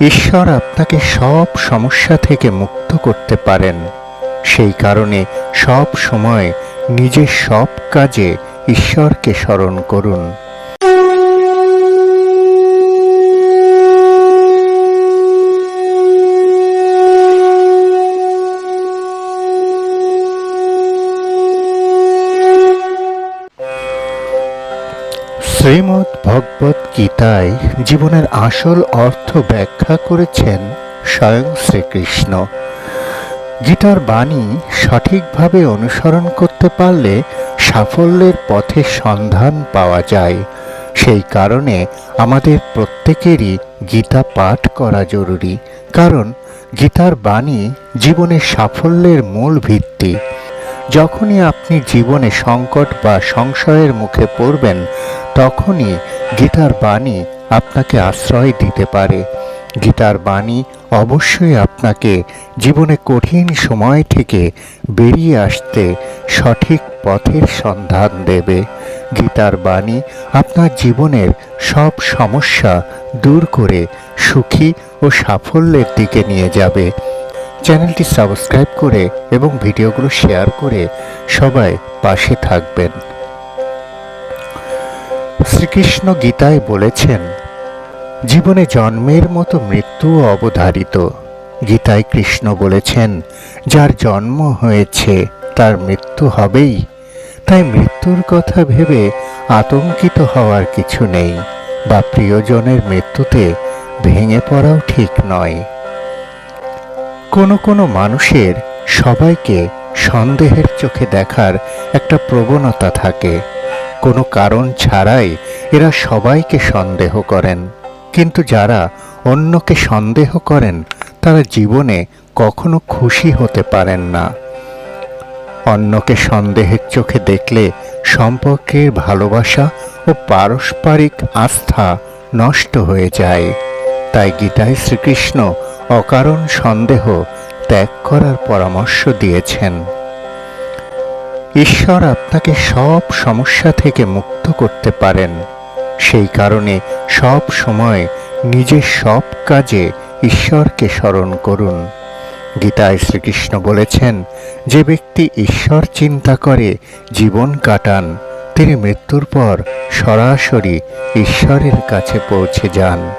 ঈশ্বর আপনাকে সব সমস্যা থেকে মুক্ত করতে পারেন। সেই কারণে সব সময় নিজের সব কাজে ঈশ্বরকে স্মরণ করুন। শ্রীমদ্ ভগবত গীতায় জীবনের আসল অর্থ ব্যাখ্যা করেছেন স্বয়ং শ্রীকৃষ্ণ। গীতার বাণী সঠিকভাবে অনুসরণ করতে পারলে সাফল্যের পথে সন্ধান পাওয়া যায়। সেই কারণে আমাদের প্রত্যেকেরই গীতা পাঠ করা জরুরি। কারণ গীতার বাণী জীবনের সাফল্যের মূল ভিত্তি। যখনই আপনি জীবনে সংকট বা সংশয়ের মুখে পড়বেন, তখনই গীতার বাণী আপনাকে আশ্রয় দিতে পারে। গীতার বাণী অবশ্যই আপনাকে জীবনে কঠিন সময় থেকে বেরিয়ে আসতে সঠিক পথের সন্ধান দেবে। গীতার বাণী আপনার জীবনের সব সমস্যা দূর করে সুখী ও সাফল্যের দিকে নিয়ে যাবে। চ্যানেলটি সাবস্ক্রাইব করে এবং ভিডিওগুলো শেয়ার করে সবাই পাশে থাকবেন। শ্রীকৃষ্ণ গীতায় বলেছেন, জীবনে জন্মের মতো মৃত্যুও অবধারিত। গীতায় কৃষ্ণ বলেছেন, যার জন্ম হয়েছে, তার মৃত্যু হবেই। তাই মৃত্যুর কথা ভেবে আতঙ্কিত হওয়ার কিছু নেই, বা প্রিয়জনের মৃত্যুতে ভেঙে পড়াও ঠিক নয়। কোনো কোনো মানুষের সবাইকে সন্দেহের চোখে দেখার একটা প্রবণতা থাকে। কোনো কারণ ছাড়াই এরা সবাইকে সন্দেহ করেন। কিন্তু যারা অন্যকে সন্দেহ করেন, তারা জীবনে কখনো খুশি হতে পারেন না। অন্যকে সন্দেহের চোখে দেখলে সম্পর্কের ভালোবাসা ও পারস্পরিক আস্থা নষ্ট হয়ে যায়। তাই গীতায় শ্রীকৃষ্ণ অকারণ সন্দেহ ত্যাগ করার পরামর্শ দিয়েছেন। ঈশ্বর আপনাকে সব সমস্যা থেকে মুক্ত করতে পারেন। সেই কারণে সব সময় নিজের সব কাজে ঈশ্বরকে স্মরণ করুন। গীতায় শ্রীকৃষ্ণ বলেছেন, যে ব্যক্তি ঈশ্বর চিন্তা করে জীবন কাটান, তিনি মৃত্যুর পর সরাসরি ঈশ্বরের কাছে পৌঁছে যান।